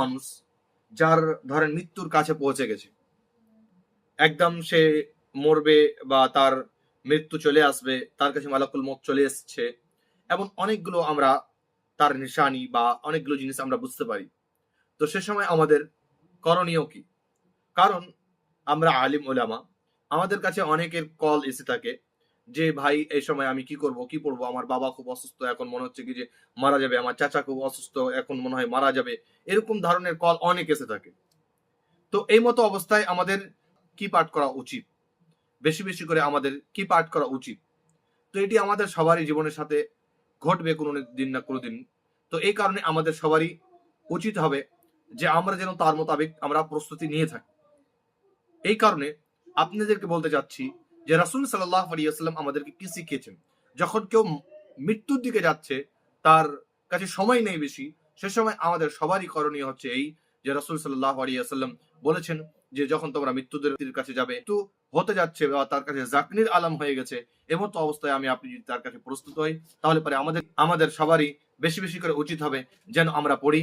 মানুষ যার ধরেন মৃত্যুর কাছে পৌঁছে গেছে। একদম সে মরবে বা তার মৃত্যু চলে আসবে, তার কাছে মালাকুল মত চলে এসছে এমন অনেকগুলো আমরা তার নিশানি বা অনেকগুলো জিনিস আমরা বুঝতে পারি। তো সে সময় আমাদের করণীয় কি? কারণ আমরা আলিম ওলামা, আমাদের কাছে অনেকের কল এসে থাকে যে ভাই, এই সময় আমি কি করব, কি পড়ব আমার বাবা খুব অসুস্থ, এখন মনে হচ্ছে কি যে মারা যাবে। আমার চাচা খুব অসুস্থ, এখন মনে হয় মারা যাবে। এরকম ধরনের কল অনেক এসে থাকে। তো এই মতো অবস্থায় আমাদের কি পাঠ করা উচিত? বেশি বেশি করে আমাদের কি পাঠ করা উচিত? তো এটি আমাদের সবারই জীবনের সাথে ঘটবে কোনো দিন না কোনো দিন তো এই কারণে আমাদের সবারই উচিত হবে যে আমরা যেন তার মোতাবেক আমরা প্রস্তুতি নিয়ে থাকি। এই কারণে আপনাদেরকে বলতে চাচ্ছি যে রাসুল সাল্লাহ আলিয়াল্লাম আমাদেরকে কি শিখিয়েছেন? যখন কেউ মৃত্যুর দিকে যাচ্ছে, তার কাছে সময় নেই বেশি, সে সময় আমাদের সবারই করণীয় হচ্ছে এই যে রাসুল সাল্লাহ আলিয়াল্লাম বলেছেন যে যখন তোমরা মৃত্যুদের কাছে যাবে, মৃত্যু হতে যাচ্ছে বা তার কাছে জাকনির আলাম হয়ে গেছে এমত অবস্থায় আমি আপনি যদি তার কাছে প্রস্তুত হই, তাহলে পরে আমাদের আমাদের সবারই বেশি বেশি করে উচিত হবে যেন আমরা পড়ি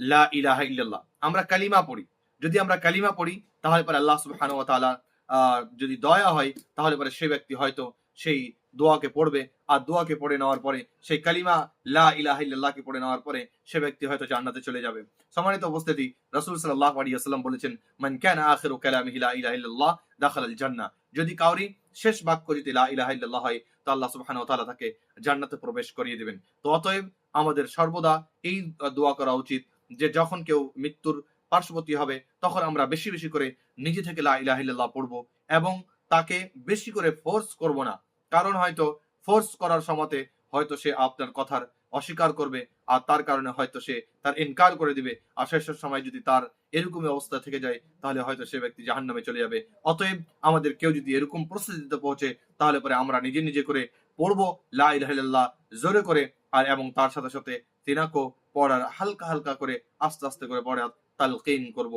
লা ইলাহা ইল্লাল্লাহ, আমরা কালিমা পড়ি। যদি আমরা কালিমা পড়ি, তাহলে পরে আল্লাহ সুবহানাহু ওয়া তাআলা যদি দয়া হয়, তাহলে পরে সে ব্যক্তি হয়তো সেই দোয়াকে পড়বে। আর দোয়াকে পড়ে নেওয়ার পরে, সেই কালিমা লা ইলাহা ইল্লাল্লাহকে পড়ে নেওয়ার পরে, সে ব্যক্তি হয়তো জান্নাতে চলে যাবে। সম্মানিত উপস্থিতি, রাসূল সাল্লাল্লাহু আলাইহি ওয়াসাল্লাম বলেছেন, মান কানা আখিরু কালামিহি লা ইলাহা ইল্লাল্লাহ দাখালাল জান্নাহ। যদি কাউরি শেষ বাক্য যদি লা ইলাহা ইল্লাল্লাহ হয়, তো আল্লাহ সুবহানাহু ওয়া তাআলা তাকে জান্নাতে প্রবেশ করিয়ে দিবেন। তো অতএব আমাদের সর্বদা এই দোয়া করা উচিত যে যখন কেউ মৃত্যুর পার্শ্ববর্তী হবে তখন আমরা বেশি বেশি করে নিজে থেকে লা ইলাহা ইল্লাল্লাহ পড়ব এবং তাকে বেশি করে ফোর্স করব না। কারণ হয়তো ফোর্স করার সময়তে হয়তো সে আপনার কথার অস্বীকার করবে আর তার কারণে হয়তো সে তার ইনকার করে দিবে। আর শেষের সময় যদি তার এরকমই অবস্থা থেকে যায়, তাহলে হয়তো সে ব্যক্তি জাহান নামে চলে যাবে। অতএব আমাদের কেউ যদি এরকম পরিস্থিতিতে পৌঁছে, তাহলে পরে আমরা নিজে নিজে করে পড়ব লা ইলাহা ইল্লাল্লাহ জোরে করে আর এবং তার সাথে সাথে তিনাকো পড়ার হালকা হালকা করে আস্তে আস্তে করে পড়ার তালকিন করব।